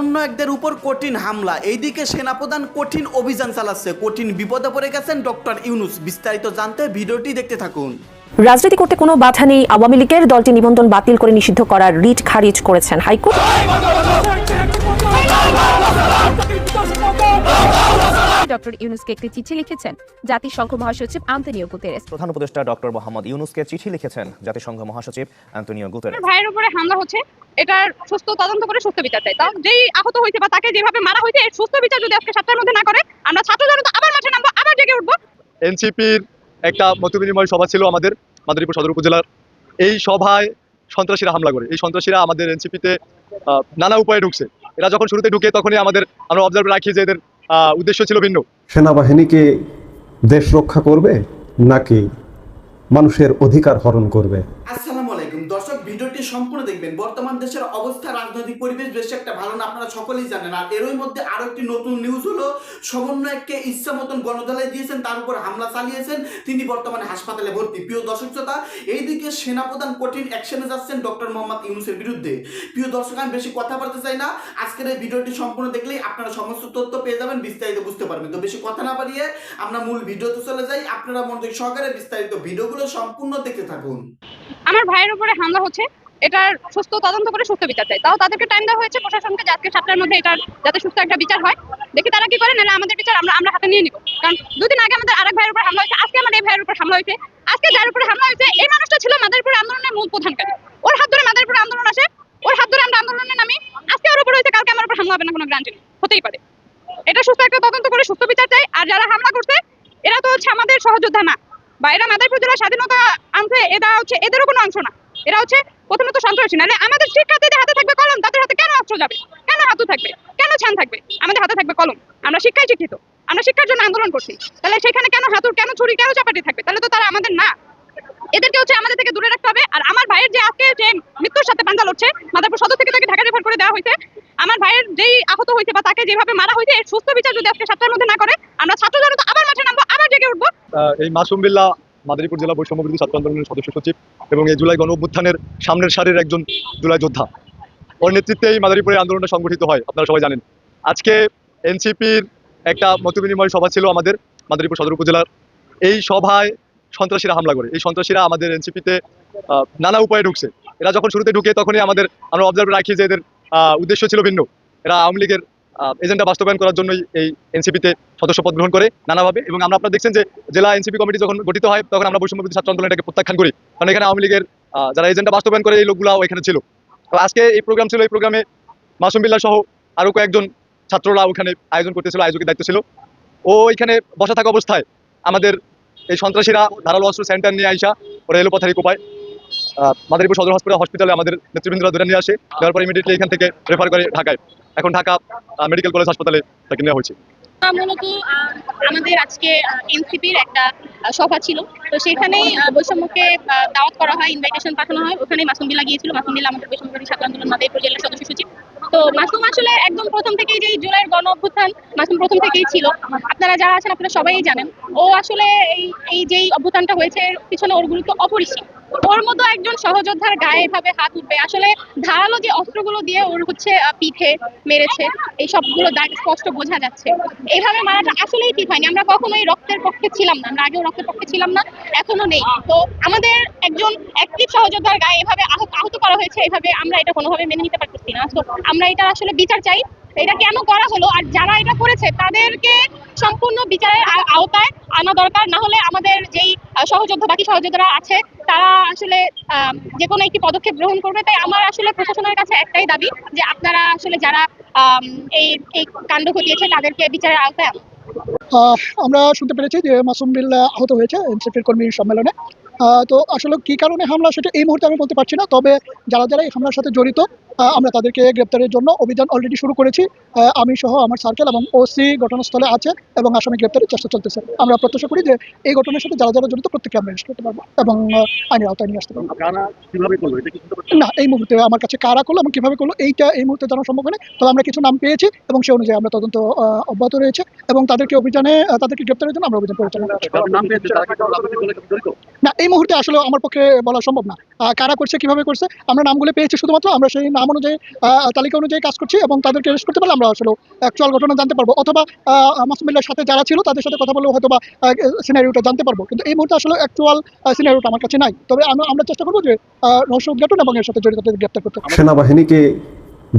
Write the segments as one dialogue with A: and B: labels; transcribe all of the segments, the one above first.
A: সমন্বয়কদের উপর কঠিন হামলা। এইদিকে সেনাপ্রধান কঠিন অভিযান চালাচ্ছে। কঠিন বিপদে পড়ে গেছেন ডক্টর ইউনুস। বিস্তারিত জানতে ভিডিওটি দেখতে থাকুন।
B: রাজনীতি করতে কোনো বাধা নেই। আওয়ামী লীগের দলটি নিবন্ধন বাতিল করে নিষিদ্ধ করার রিট খারিজ করেছেন হাইকোর্ট।
C: ডক্টর ইউনুসকে একটি চিঠি লিখেছেন। জাতিসংঘ মহাসচিব আন্তনিও গুতেরেস।
D: প্রধান উপদেষ্টা ডক্টর মোহাম্মদ ইউনুসকে চিঠি লিখেছেন জাতিসংঘ মহাসচিব অ্যান্টনিও গুতেরেস।
E: ভাইয়ের উপরে হামলা হচ্ছে এটার সুস্থ তদন্ত করে সুস্থ বিচার চাই। তাও যেই আহত হয়েছে বা তাকে যেভাবে মারা হয়েছে এর সুস্থ বিচার যদি আজকে সপ্তাহের মধ্যে না করে আমরা ছাত্র জনতা আবার মাঠে নামবো আবার জেগে উঠবো।
F: এনসিপির একটা মতবিনিময় সভা ছিল আমাদের মাদারীপুর সদর উপজেলার। এই সভায় সন্ত্রাসীরা হামলা করে। এই সন্ত্রাসীরা আমাদের এনসিপিতে নানা উপায়ে ঢুকছে। এরা যখন শুরুতে ঢুকে তখনই আমাদের আমরা অবজার্ভ রাখি যে এদের উদ্দেশ্য ছিল ভিন্ন।
G: সেনাবাহিনীকে দেশ রক্ষা করবে নাকি মানুষের অধিকার হরণ করবে?
A: ভিডিওটি সম্পূর্ণ দেখবেন। বর্তমান দেশের অবস্থা, রাজনৈতিক পরিবেশ বেশ একটা ভালো না, আপনারা সকলেই জানেন। আর এরই মধ্যে আরও একটি নতুন নিউজ হলো, সমন্বয়ককে ইচ্ছা মতন গণদলায় দিয়েছেন, তার উপর হামলা চালিয়েছেন, তিনি বর্তমানে হাসপাতালে ভর্তি। প্রিয় দর্শক শ্রোতা, এইদিকে সেনাপ্রধান কঠিন অ্যাকশনে যাচ্ছেন ডক্টর মোহাম্মদ ইউনুসের বিরুদ্ধে। প্রিয় দর্শক, আমি বেশি কথা বলতে চাই না। আজকের এই ভিডিওটি সম্পূর্ণ দেখলেই আপনারা সমস্ত তথ্য পেয়ে যাবেন, বিস্তারিত বুঝতে পারবেন। তো বেশি কথা না বাড়িয়ে আমরা মূল ভিডিওতে চলে যাই। আপনারা মনোযোগ সহকারে বিস্তারিত ভিডিওগুলো সম্পূর্ণ দেখতে থাকুন।
E: আমার ভাইয়ের উপরে হামলা হচ্ছে, এটার সুস্থ তদন্ত করে সুস্থ বিচার চাই। তাও তাদেরকে টাইম দেওয়া হয়েছে প্রশাসনকে আজকে সাতটার মধ্যে এটার যাতে সুস্থ একটা বিচার হয়। দেখি তারা কি করে, নাহলে আমাদের বিচার আমরা আমরা হাতে নিয়ে নিব। কারণ দুদিন আগে আমাদের আরেক ভাইয়ের উপর হামলা হয়েছে, আজকে আমার এই ভাইয়ের উপর হামলা হয়েছে। আজকে যার উপরে হামলা হয়েছে, এই মানুষটা ছিল মাদারীপুর আন্দোলনের মূল প্রধানকারী। ওর হাত ধরে মাদারীপুর আন্দোলন আসে, ওর হাত ধরে আমরা আন্দোলনে নামি। আজকে ওর উপর হয়েছে, কালকে আমার উপর হামলা হবে না, কোনো গ্রান্টি হতেই পারে। এটা সুস্থ একটা তদন্ত করে সুস্থ বিচার চাই। আর যারা হামলা করছে, এরা তো হচ্ছে আমাদের সহযোদ্ধা না। বা এরা মাদারীপুর জেলার স্বাধীনতা আনছে, এরা হচ্ছে, এদেরও কোনো অংশ না। এরা হচ্ছে প্রথমত সন্ত্রাসী। নাহলে আমাদের শিক্ষার্থীদের হাতে থাকবে কলম, তাদের হাতে কেন অস্ত্র যাবে? কেন হাতু থাকবে? কেন ছান থাকবে? আমাদের হাতে থাকবে কলম। আমরা শিক্ষায় শিক্ষিত। আমরা শিক্ষার জন্য আন্দোলন করছি। তাহলে সেখানে কেন হাতুর, কেন ছুরি, কেন চাপাটি থাকবে? তাহলে তো তারা আমাদের না। এদেরকে হচ্ছে আমাদের থেকে দূরে রাখতে হবে। আর আমার ভাইয়ের যে আজকে যে মৃত্যুর সাথে পাঞ্জা লড়ছে, মাদারপুর সদর থেকে তাকে ঢাকা রেফার করে দেওয়া হয়েছে। আমার ভাইয়ের যেই আহত হয়েছে বা তাকে যেভাবে মারা হয়েছে সুস্থ বিচার যদি আজকে সপ্তাহের মধ্যে না করে, আমরা ছাত্র জনতা আবার মাঠে নামবো, আবার জেগে উঠবো।
F: এই মাসুম বিল্লাহ মাদারীপুর জেলা বৈষম্য বিরোধী ছাত্র আন্দোলনের সদস্য সচিব এবং এই জুলাই গণ অভ্যুত্থানের সামনের সারির একজন জুলাই যোদ্ধা। ওর নেতৃত্বে এই মাদারীপুরে আন্দোলনটা সংগঠিত হয়, আপনারা সবাই জানেন। আজকে এনসিপির একটা মতবিনিময় সভা ছিল আমাদের, মাদারীপুর সদর উপজেলার। এই সভায় সন্ত্রাসীরা হামলা করে। এই সন্ত্রাসীরা আমাদের এনসিপিতে নানা উপায়ে ঢুকছে। এরা যখন শুরুতে ঢুকে তখনই আমাদের আমরা অবজার্ভ রাখি যে এদের উদ্দেশ্য ছিল ভিন্ন। এরা আওয়ামী লীগের এজেন্ডা বাস্তবায়ন করার জন্যই এই এনসিপিতে সদস্য পদ গ্রহণ করে নানাভাবে এবং আমরা আপনারা দেখছেন যে জেলা এনসিপি কমিটি যখন গঠিত হয়, তখন আমরা বৈষম্য বিরোধী ছাত্র আন্দোলন এটাকে প্রত্যাখ্যান করি। কারণ এখানে আওয়ামী লীগের যারা এজেন্ডা বাস্তবায়ন করে, এই লোকগুলাও এখানে ছিল। তো আজকে এই প্রোগ্রাম ছিল, এই প্রোগ্রামে মাসুম বিল্লাহ সহ আরও কয়েকজন ছাত্ররা ওখানে আয়োজন করতেছিল, আয়োজকের দায়িত্ব ছিল। ও এখানে বসা থাকা অবস্থায় আমাদের এই সন্ত্রাসীরা ধারালো অস্ত্র সেন্টার নিয়ে আইসা, ওরা এলো পথারি কোপায়। মাদারীপুর সদর হসপিটালে হসপিটালে আমাদের নেতৃবৃন্দরা ধরে নিয়ে আসে। দেওয়ার পর ইমিডিয়েটলি এখান থেকে রেফার করে ঢাকায়। এখন ঢাকা মেডিকেল কলেজ হাসপাতালে তাকে নেওয়া হয়েছে।
E: মূলত আমাদের আজকে এনসিপির একটা সভা ছিল। তো সেখানেই বৈষম্যকে দাওয়াত করা হয় ইনভাইটেশন পাঠানো হয়। ওখানে মাসুমবিল্লা গিয়েছিল। মাসুমবিল্লা আমাদের বৈষম্যকারী ছাত্র আন্দোলন মাদারীপুর জেলার সদস্য সচিব। তো মাসুম আসলে একদম প্রথম থেকেই যে জুলাইয়ের গণ অভ্যুত্থান, মাসুম প্রথম থেকেই ছিল। আপনারা যারা আছেন, আপনারা সবাই জানেন। ও আসলে এই এই যেই অভ্যুত্থানটা হয়েছে পিছনে ওর গুরুত্ব অপরিসীম। ওর মতো একজন সহযোদ্ধার গায়ে এভাবে হাত উঠবে। আসলে ধারালো যে অস্ত্রগুলো দিয়ে ওর হচ্ছে পিঠে মেরেছে, এই সবগুলো দাগ স্পষ্ট বোঝা যাচ্ছে। এইভাবে মারাটা আসলেই ঠিক হয়নি। আমরা কখনোই রক্তের পক্ষে ছিলাম না। আমরা আগেও রক্তের পক্ষে ছিলাম না, এখনও নেই। তো আমাদের একজন অ্যাক্টিভ সহযোদ্ধার গায়ে এভাবে আহত আহত করা হয়েছে, এভাবে আমরা এটা কোনোভাবে মেনে নিতে পারতেছি না। তো আমরা এটা আসলে বিচার চাই। এটা কেন করা হলো? আর যারা এটা করেছে, তাদেরকে সম্পূর্ণ বিচারের আওতায় আনা দরকার। না হলে আমাদের যেই সহযোদ্ধা, বাকি সহযোদ্ধারা আছে, তারা আসলে যে কোনো একটি পদক্ষেপ গ্রহণ করবে। তাই আমার আসলে প্রশাসনের কাছে একটাই দাবি যে আপনারা আসলে যারা এই এই কাণ্ড ঘটিয়েছে, তাদেরকে বিচারের আওতায়
H: আমরা শুনতে পেরেছি যে মাসুম বিল্লা আহত হয়েছে এনসিপির কর্মী সম্মেলনে। তো আসলে কি কারণে হামলা, সেটা এই মুহূর্তে আমি বলতে পারছি না। তবে যারা যারা এই হামলার সাথে জড়িত আমরা তাদেরকে গ্রেপ্তারের জন্য অভিযান অলরেডি শুরু করেছি। আমি সহ আমার সার্কেল এবং ওসি ঘটনাস্থলে আছে এবং আসামি গ্রেপ্তারের চেষ্টা চলতেছে। আমরা প্রত্যাশা করি যে এই ঘটনার সাথে যারা যারা জড়িত প্রত্যেককে আমরা অ্যারেস্ট করতে পারব এবং আইনের আওতায় নিয়ে আসতে পারব। না এই মুহূর্তে আমার কাছে কারা করল এবং কীভাবে করল এইটা এই মুহূর্তে জানা সম্ভব নয় তবে আমরা কিছু নাম পেয়েছি এবং সে অনুযায়ী আমরা তদন্ত অব্যাহত রয়েছে এবং তাদেরকে অভিযানে তাদেরকে গ্রেপ্তারের জন্য আমরা অভিযান পরিচালনা না এই মুহূর্তে আসলে আমার পক্ষে বলা সম্ভব না। কারা করছে কীভাবে করছে আমরা নামগুলো পেয়েছি শুধুমাত্র আমরা সেই নাম অনুযায়ী তালিকা অনুযায়ী কাজ করছি এবং তাদেরকে অ্যারেস্ট করতে পারলে আমরা আসলে অ্যাকচুয়াল ঘটনা জানতে পারব। অথবা মাসুমিল্লার সাথে যারা ছিল তাদের সাথে কথা বলেও হয়তো বা সিনারিওটা জানতে পারব। কিন্তু এই মুহূর্তে আসলে অ্যাকচুয়াল সিনারিওটা আমার কাছে নাই। তবে আমরা চেষ্টা করব যে রহস্য উদ্ঘাটন এবং এর সাথে জড়িতদের গ্রেপ্তার করতে।
G: সেনাবাহিনীকে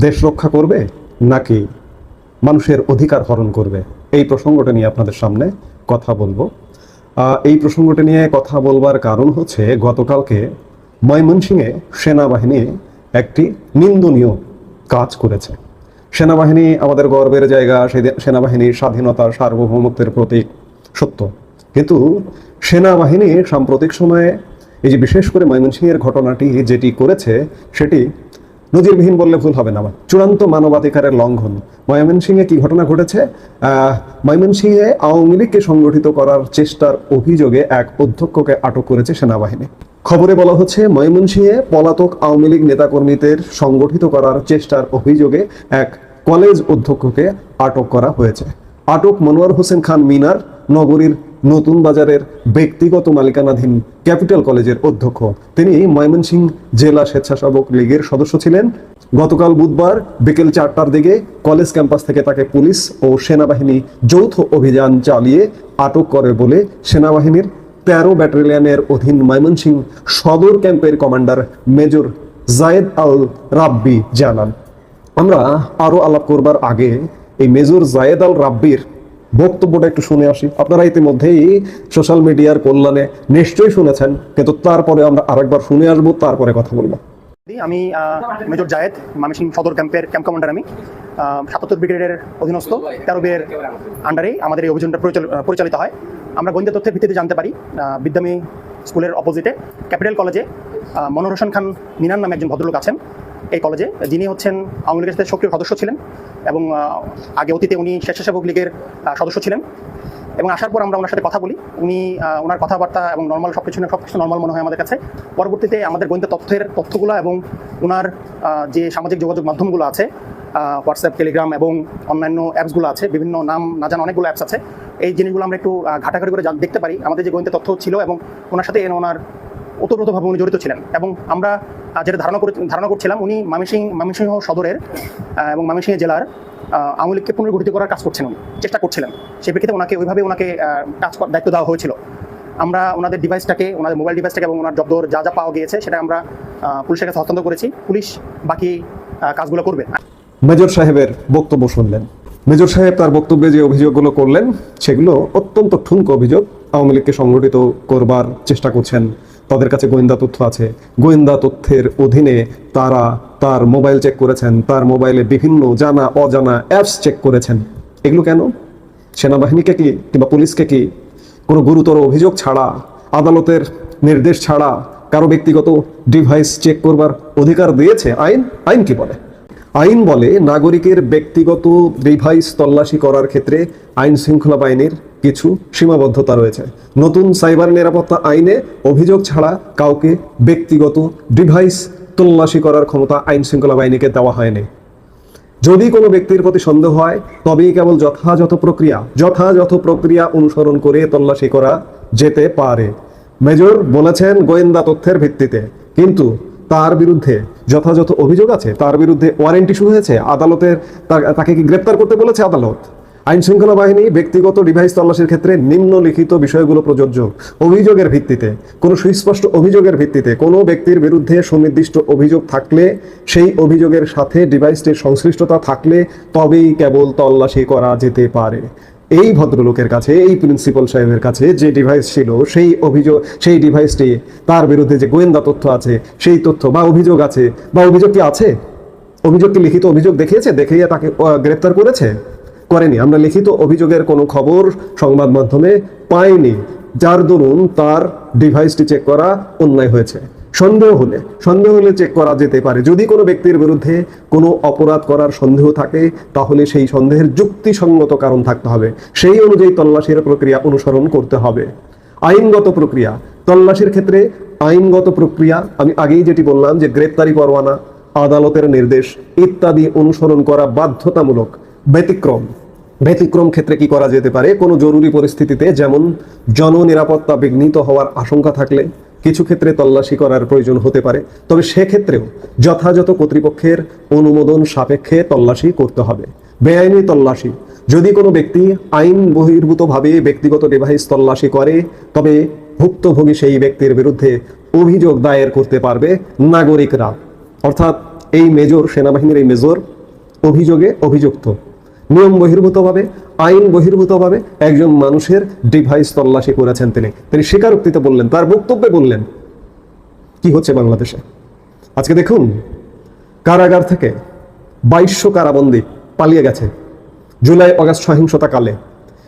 G: দেশ রক্ষা করবে নাকি মানুষের অধিকার হরণ করবে? এই প্রসঙ্গটা নিয়ে আপনাদের সামনে কথা বলব। এই প্রসঙ্গটা নিয়ে কথা বলবার কারণ হচ্ছে গতকালকে ময়মনসিংহে সেনাবাহিনী একটি নিন্দনীয় কাজ করেছে। সেনাবাহিনী আমাদের গর্বের জায়গা সেদে- সেনাবাহিনীর স্বাধীনতা সার্বভৌমত্বের প্রতীক। সত্য। কিন্তু সেনাবাহিনী সাম্প্রতিক সময়ে এই যে বিশেষ করে ময়মনসিংহের ঘটনাটি যেটি করেছে, সেটি নজিরবিহীন বললে ভুল হবে না আমার। চূড়ান্ত মানবাধিকারের লঙ্ঘন। ময়মনসিংহে কি ঘটনা ঘটেছে? ময়মনসিংহে আওয়ামী লীগকে সংগঠিত করার চেষ্টার অভিযোগে এক অধ্যক্ষকে আটক করেছে সেনাবাহিনী। খবরে বলা হচ্ছে, ময়মনসিংহে পলাতক আওয়ামী লীগ নেতাকর্মীদের সংগঠিত করার চেষ্টার অভিযোগে এক কলেজ অধ্যক্ষকে আটক করা হয়েছে। আটক মনোয়ার হোসেন খান মিনার নগরীর নতুন বাজারের ব্যক্তিগত মালিকানাধীন ক্যাপিটাল কলেজের অধ্যক্ষ। তিনি ময়মনসিংহ জেলা স্বেচ্ছাসেবক লীগের সদস্য ছিলেন। গতকাল বুধবার বিকেল চারটার দিকে কলেজ ক্যাম্পাস থেকে তাকে পুলিশ ও সেনাবাহিনী যৌথ অভিযান চালিয়ে আটক করে বলে সেনাবাহিনীর তেরো ব্যাটালিয়নের অধীন ময়মনসিংহ সদর ক্যাম্পের কমান্ডার মেজর জায়েদ আল রাব্বি জানান, আমরা আরও আলাপ করবার আগে এই মেজর জায়েদ আল রাব্বির বক্তব্যটা একটু শুনে আসি। আপনারা ইতিমধ্যেই সোশ্যাল মিডিয়ার কল্যাণে নিশ্চয়ই শুনেছেন, কিন্তু তারপরে আমরা আরেকবার শুনে আসব, তারপরে কথা বলব।
I: আমি মেজর জায়েদ মামিসিং সদর ক্যাম্পের ক্যাম্প কমান্ডার আমি। সাতাত্তর ব্রিগেডের অধীনস্থ তেরো বিয়ের আন্ডারেই আমাদের এই অভিযানটা পরিচালিত হয়। আমরা গোয়েন্দা তথ্যের ভিত্তিতে জানতে পারি বিদ্যামী স্কুলের অপোজিটে ক্যাপিটাল কলেজে হোসেন খান মিনান নামে একজন ভদ্রলোক আছেন। এই কলেজে যিনি হচ্ছেন আওয়ামী লীগের সাথে সক্রিয় সদস্য ছিলেন এবং আগে অতীতে উনি স্বেচ্ছাসেবক লীগের সদস্য ছিলেন। এবং আসার পর আমরা ওনার সাথে কথা বলি। উনি ওনার কথাবার্তা এবং নর্মাল সব কিছু সব কিছু নর্মাল মনে হয় আমাদের কাছে। পরবর্তীতে আমাদের গোয়েন্দা তথ্যের তথ্যগুলো এবং ওনার যে সামাজিক যোগাযোগ মাধ্যমগুলো আছে হোয়াটসঅ্যাপ টেলিগ্রাম এবং অন্যান্য অ্যাপসগুলো আছে, বিভিন্ন নাম না জানা অনেকগুলো অ্যাপস আছে। এই জিনিসগুলো আমরা একটু ঘাটাঘাটি করে দেখতে পারি। আমাদের যে গোয়েন্দা তথ্য ছিল এবং ওনার সাথে ওনার ওতপ্রোতভাবে উনি জড়িত ছিলেন এবং আমরা যেটা ধারণা করে, ধারণা করছিলাম, উনি মামিসিং, মামিসিংহ সদরের এবং মামিসিংহ জেলার আওয়ামী লীগকে পুনর্গঠিত করার কাজ করছেন উনি, চেষ্টা করছিলেন। সেই প্রেক্ষিতে ওনাকে ওইভাবে ওনাকে কাজ দায়িত্ব দেওয়া হয়েছিল। আমরা ওনাদের ডিভাইসটাকে ওনাদের মোবাইল ডিভাইসটাকে এবং ওনার জব্দর যা যা পাওয়া গিয়েছে, সেটা আমরা পুলিশের কাছে হস্তান্তর করেছি। পুলিশ বাকি কাজগুলো করবে।
G: মেজর সাহেবের বক্তব্য শুনলেন। মেজর সাহেব তার বক্তব্যে যে অভিযোগগুলো করলেন, সেগুলো অত্যন্ত ঠুনকো অভিযোগ আওয়ামী লীগকে সংগঠিত করবার চেষ্টা করছেন তাদের কাছে গোয়েন্দা তথ্য আছে। গোয়েন্দা তথ্যের অধীনে তারা তার মোবাইল চেক করেছেন, তার মোবাইলে বিভিন্ন জানা, অজানা অ্যাপস চেক করেছেন। এগুলো কেন? সেনাবাহিনীকে কি কিংবা পুলিশকে কি কোনো গুরুতর অভিযোগ ছাড়া, আদালতের নির্দেশ ছাড়া কারও ব্যক্তিগত ডিভাইস চেক করবার অধিকার দিয়েছে? আইন? আইন কি বলে? আইন বলে নাগরিকের ব্যক্তিগত ডিভাইস তল্লাশি করার ক্ষেত্রে আইন শৃঙ্খলা বাহিনীর কিছু সীমাবদ্ধতা রয়েছে। নতুন সাইবার নিরাপত্তা আইনে অভিযোগ ছাড়া কাউকে ব্যক্তিগত ডিভাইস তল্লাশি করার ক্ষমতা আইন শৃঙ্খলা বাহিনীকে দেওয়া হয়নি। যদি কোনো ব্যক্তির প্রতি সন্দেহ হয়, তবেই কেবল যথাযথ প্রক্রিয়া যথাযথ প্রক্রিয়া অনুসরণ করে তল্লাশি করা যেতে পারে। মেজর বলেছেন গোয়েন্দা তথ্যের ভিত্তিতে, কিন্তু তার বিরুদ্ধে যথাযথ অভিযোগ আছে। তার বিরুদ্ধে ওয়ারেন্ট ইস্যু হয়েছে। আদালতের তাকে কি গ্রেপ্তার করতে বলেছে আদালত? আইন শৃঙ্খলা বাহিনী ব্যক্তিগত ডিভাইস তল্লাশির ক্ষেত্রে নিম্নলিখিত বিষয়গুলো প্রযোজ্য। অভিযোগের ভিত্তিতে, কোনো সুস্পষ্ট অভিযোগের ভিত্তিতে কোনো ব্যক্তির বিরুদ্ধে সুনির্দিষ্ট অভিযোগ থাকলে, সেই অভিযোগের সাথে ডিভাইসটির সংশ্লিষ্টতা থাকলে তবেই কেবল তল্লাশি করা যেতে পারে। এই ভদ্রলোকের কাছে, এই প্রিন্সিপাল সাহেবের কাছে যে ডিভাইস ছিল, সেই অভিযোগ, সেই ডিভাইসটি তার বিরুদ্ধে যে গোয়েন্দা তথ্য আছে, সেই তথ্য বা অভিযোগ আছে, বা অভিযোগ কি আছে? অভিযোগ কি লিখিত অভিযোগ দেখিয়েছে? দেখিয়ে তাকে গ্রেপ্তার করেছে? করেনি। আমরা লিখিত অভিযোগের কোনো খবর সংবাদ মাধ্যমে পাইনি। যার দরুন তার ডিভাইসটি চেক করা অন্যায় হয়েছে। সন্দেহ হলে সন্দেহ হলে চেক করা যেতে পারে। যদি কোনো ব্যক্তির বিরুদ্ধে কোনো অপরাধ করার সন্দেহ থাকে, তাহলে সেই সন্দেহের যুক্তিসঙ্গত কারণ থাকতে হবে। সেই অনুযায়ী তল্লাশির প্রক্রিয়া অনুসরণ করতে হবে। আইনগত প্রক্রিয়া। তল্লাশির ক্ষেত্রে আইনগত প্রক্রিয়া, আমি আগেই যেটি বললাম যে গ্রেপ্তারি পরোয়ানা, আদালতের নির্দেশ ইত্যাদি অনুসরণ করা বাধ্যতামূলক, ব্যতিক্রম। ব্যতিক্রম ক্ষেত্রে কি করা যেতে পারে? কোনো জরুরি পরিস্থিতিতে যেমন জননিরাপত্তা বিঘ্নিত হওয়ার আশঙ্কা থাকলে কিছু ক্ষেত্রে তল্লাশি করার প্রয়োজন হতে পারে। তবে সেক্ষেত্রেও যথাযথ কর্তৃপক্ষের অনুমোদন সাপেক্ষে তল্লাশি করতে হবে। বেআইনি তল্লাশি, যদি কোনো ব্যক্তি আইন বহির্ভূতভাবে ব্যক্তিগত ডিভাইস তল্লাশি করে, তবে ভুক্তভোগী সেই ব্যক্তির বিরুদ্ধে অভিযোগ দায়ের করতে পারবে নাগরিকরা। অর্থাৎ এই মেজর, সেনাবাহিনীর এই মেজর অভিযোগে অভিযুক্ত। নিয়ম বহির্ভূতভাবে, আইন বহির্ভূতভাবে একজন মানুষের ডিভাইস তল্লাশি করেছেন তিনি। তিনি স্বীকারোক্তিতে বললেন, তার বক্তব্যে বললেন, কি হচ্ছে বাংলাদেশে? আজকে দেখুন, কারাগার থেকে বাইশশো কারাবন্দী পালিয়ে গেছে। জুলাই, অগাস্ট সহিংসতা কালে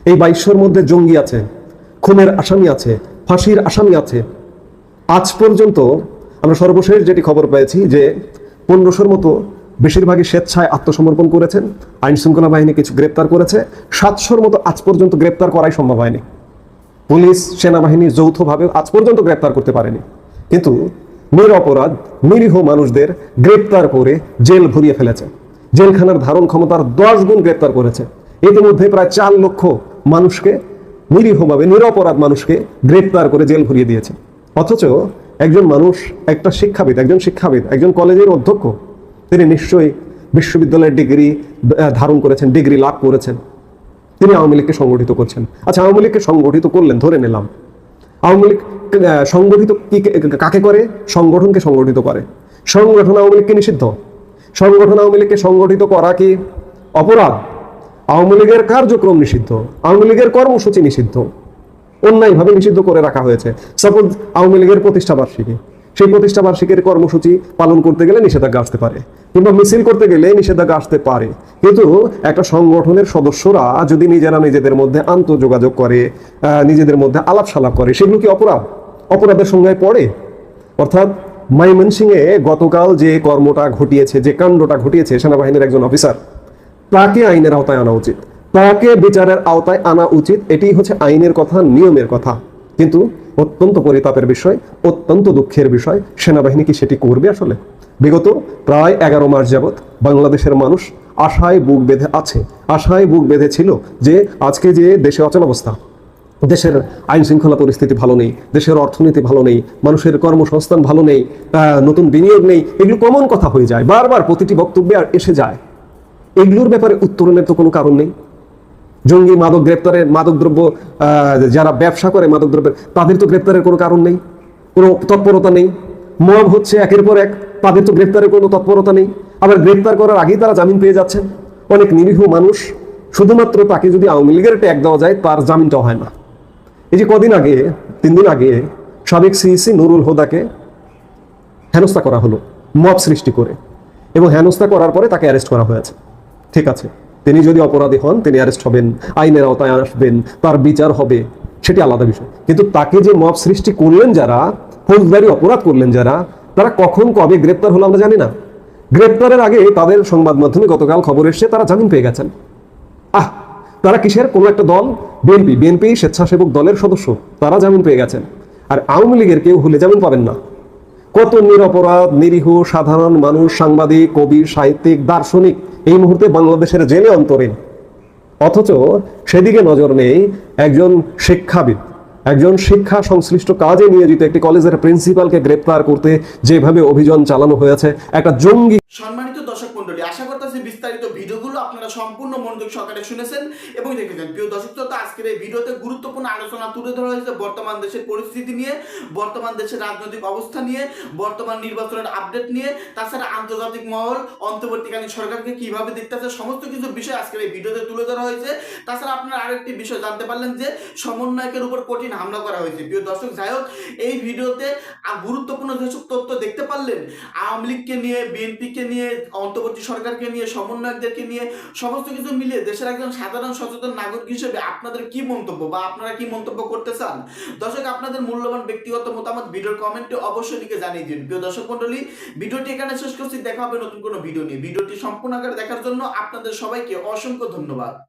G: এই বাইশশোর মধ্যে জঙ্গি আছে, খুনের আসামি আছে, ফাঁসির আসামি আছে। আজ পর্যন্ত আমরা সর্বশেষ যেটি খবর পেয়েছি যে পনেরোশোর মতো বেশিরভাগই স্বেচ্ছায় আত্মসমর্পণ করেছেন আইন শৃঙ্খলা বাহিনী কিছু গ্রেপ্তার করেছে, সাতশোর মতো আজ পর্যন্ত গ্রেপ্তার করাই সম্ভব হয়নি। পুলিশ, সেনাবাহিনী যৌথভাবে আজ পর্যন্ত গ্রেপ্তার করতে পারেনি। কিন্তু নিরপরাধ, নিরীহ মানুষদের গ্রেপ্তার করে জেল ভরিয়ে ফেলেছে। জেলখানার ধারণ ক্ষমতার দশ গুণ গ্রেপ্তার করেছে। ইতিমধ্যে প্রায় চার লক্ষ মানুষকে, নিরীহভাবে নিরপরাধ মানুষকে গ্রেপ্তার করে জেল ভরিয়ে দিয়েছে। অথচ একজন মানুষ, একটা শিক্ষাবিদ, একজন শিক্ষাবিদ, একজন কলেজের অধ্যক্ষ তিনি নিশ্চয়ই বিশ্ববিদ্যালয়ের ডিগ্রি ধারণ করেছেন, ডিগ্রি লাভ করেছেন। তিনি আওয়ামী লীগকে সংগঠিত করছেন। আচ্ছা আওয়ামী লীগকে সংগঠিত করলেন, ধরে নিলাম। আওয়ামী লীগ সংগঠিত কি কাকে করে? সংগঠনকে সংগঠিত করে। সংগঠন আওয়ামী লীগকে নিষিদ্ধ। সংগঠন আওয়ামী লীগকে সংগঠিত করা কি অপরাধ? আওয়ামী লীগের কার্যক্রম নিষিদ্ধ। আওয়ামী লীগের কর্মসূচি নিষিদ্ধ। অন্যায়ভাবে নিষিদ্ধ করে রাখা হয়েছে। সাপোজ, আওয়ামী লীগের প্রতিষ্ঠা বার্ষিকী সেই প্রতিষ্ঠা বার্ষিকীর কর্মসূচি পালন করতে গেলে নিষেধাজ্ঞা আসতে পারে কিংবা মিছিল করতে গেলে নিষেধাজ্ঞা আসতে পারে। কিন্তু একটা সংগঠনের সদস্যরা যদি নিজেরা নিজেদের মধ্যে আন্তঃযোগাযোগ করে নিজেদের মধ্যে আলাপ সালাপ করে, সেগুলো কি অপরাধ? অপরাধের সংজ্ঞায় পড়ে? অর্থাৎ ময়মনসিংহে গতকাল যে কর্মটা ঘটিয়েছে, যে কাণ্ডটা ঘটিয়েছে সেনাবাহিনীর একজন অফিসার, তাকে আইনের আওতায় আনা উচিত। তাকে বিচারের আওতায় আনা উচিত, এটি হচ্ছে আইনের কথা, নিয়মের কথা। কিন্তু অত্যন্ত পরিতাপের বিষয়, অত্যন্ত দুঃখের বিষয়। সেনাবাহিনী কি সেটি করবে আসলে? বিগত প্রায় এগারো মাস যাবৎ বাংলাদেশের মানুষ আশায় বুক বেঁধে আছে, আশায় বুক বেঁধে ছিল যে আজকে যে দেশে অচল অবস্থা, দেশের আইন শৃঙ্খলা পরিস্থিতি ভালো নেই, দেশের অর্থনীতি ভালো নেই, মানুষের কর্মসংস্থান ভালো নেই নতুন বিনিয়োগ নেই, এগুলো কমন কথা হয়ে যায়, বারবার প্রতিটি বক্তব্যে আর এসে যায়। এগুলোর ব্যাপারে উত্তরণের তো কোনো কারণ নেই। জঙ্গি মাদক গ্রেপ্তারের মাদকদ্রব্য যারা ব্যবসা করে মাদকদ্রব্যের তাদের তো গ্রেপ্তারের কোনো কারণ নেই, কোনো তৎপরতা নেই। মব হচ্ছে একের পর এক, তাদের তো গ্রেপ্তারের কোনো তৎপরতা নেই। আবার গ্রেপ্তার করার আগেই তারা জামিন পেয়ে যাচ্ছেন। অনেক নিরীহ মানুষ, শুধুমাত্র তাকে যদি আওয়ামী লীগের ট্যাগ দেওয়া যায়, তার জামিনটাও হয় না। এই যে কদিন আগে, তিন দিন আগে সাবেক সিইসি নুরুল হোদাকে হেনস্থা করা হলো, মব সৃষ্টি করে। এবং হেনস্থা করার পরে তাকে অ্যারেস্ট করা হয়েছে। ঠিক আছে। তিনি যদি অপরাধী হন, তিনি অ্যারেস্ট হবেন, আইনের আওতায় আসবেন, তার বিচার হবে, সেটি আলাদা বিষয়। কিন্তু তাকে যে মব সৃষ্টি করলেন যারা, ফৌজদারি অপরাধ করলেন যারা, তারা কখন কবে গ্রেপ্তার হলো আমরা জানি না। গ্রেপ্তারের আগে তাদের সংবাদ মাধ্যমে গতকাল খবর এসছে, তারা জামিন পেয়ে গেছেন। আহ! তারা কিসের? কোনো একটা দল? বিএনপি। বিএনপি স্বেচ্ছাসেবক দলের সদস্য, তারা জামিন পেয়ে গেছেন। আর আওয়ামী লীগের কেউ হলে জামিন পাবেন না। কত নিরপরাধ, নিরীহ, সাধারণ মানুষ, সাংবাদিক, কবি, সাহিত্যিক, দার্শনিক এই মুহূর্তে বাংলাদেশের জেলে অন্তরীণ। অথচ সেদিকে নজর নেই একজন শিক্ষাবিদ, একজন শিক্ষা সংশ্লিষ্ট কাজে নিয়োজিত একটি কলেজের প্রিন্সিপালকে গ্রেপ্তার করতে যেভাবে অভিযান চালানো হয়েছে, একটা জঙ্গি
A: সম্মানিত আশা বিস্তারিত ভিডিওগুলো আপনারা সম্পূর্ণ মনোযোগ সহকারে শুনেছেন এবং দেখেছেন। প্রিয় দর্শক শ্রোতা, আজকের এই ভিডিওতে গুরুত্বপূর্ণ আলোচনা তুলে ধরা হয়েছে বর্তমান দেশের পরিস্থিতি নিয়ে, বর্তমান দেশের রাজনৈতিক অবস্থা নিয়ে, বর্তমান নির্বাচনের আপডেট নিয়ে, তাছাড়া আন্তর্জাতিক মহল, অন্তর্বর্তীকালীন সরকারকে কীভাবে দেখতেছে, সমস্ত কিছু বিষয় আজকের এই ভিডিওতে তুলে ধরা হয়েছে। তাছাড়া আপনারা আরেকটি বিষয় জানতে পারলেন যে, সমন্বয়কের উপর কঠিন হামলা করা হয়েছে। প্রিয় দর্শক, যাই হোক, এই ভিডিওতে গুরুত্বপূর্ণ যেসব তথ্য দেখতে পারলেন, আওয়ামী লীগকে নিয়ে, বিএনপিকে নিয়ে, অন্তর্বর্তী সরকারকে নিয়ে, সমন্বয়কদেরকে নিয়ে, সমস্ত কিছু মিলিয়ে দেশের একজন সাধারণ সচেতন নাগরিক হিসেবে আপনাদের কি মন্তব্য বা আপনারা কি মন্তব্য করতে চান? দর্শক, আপনাদের মূল্যবান ব্যক্তিগত মতামত ভিডিওর কমেন্টে অবশ্যই লিখে জানিয়ে দিন। প্রিয় দর্শক মন্ডলী ভিডিওটি এখানে শেষ করছি। দেখা হবে নতুন কোনো ভিডিও নিয়ে। ভিডিওটি সম্পূর্ণ আকারে দেখার জন্য আপনাদের সবাইকে অসংখ্য ধন্যবাদ।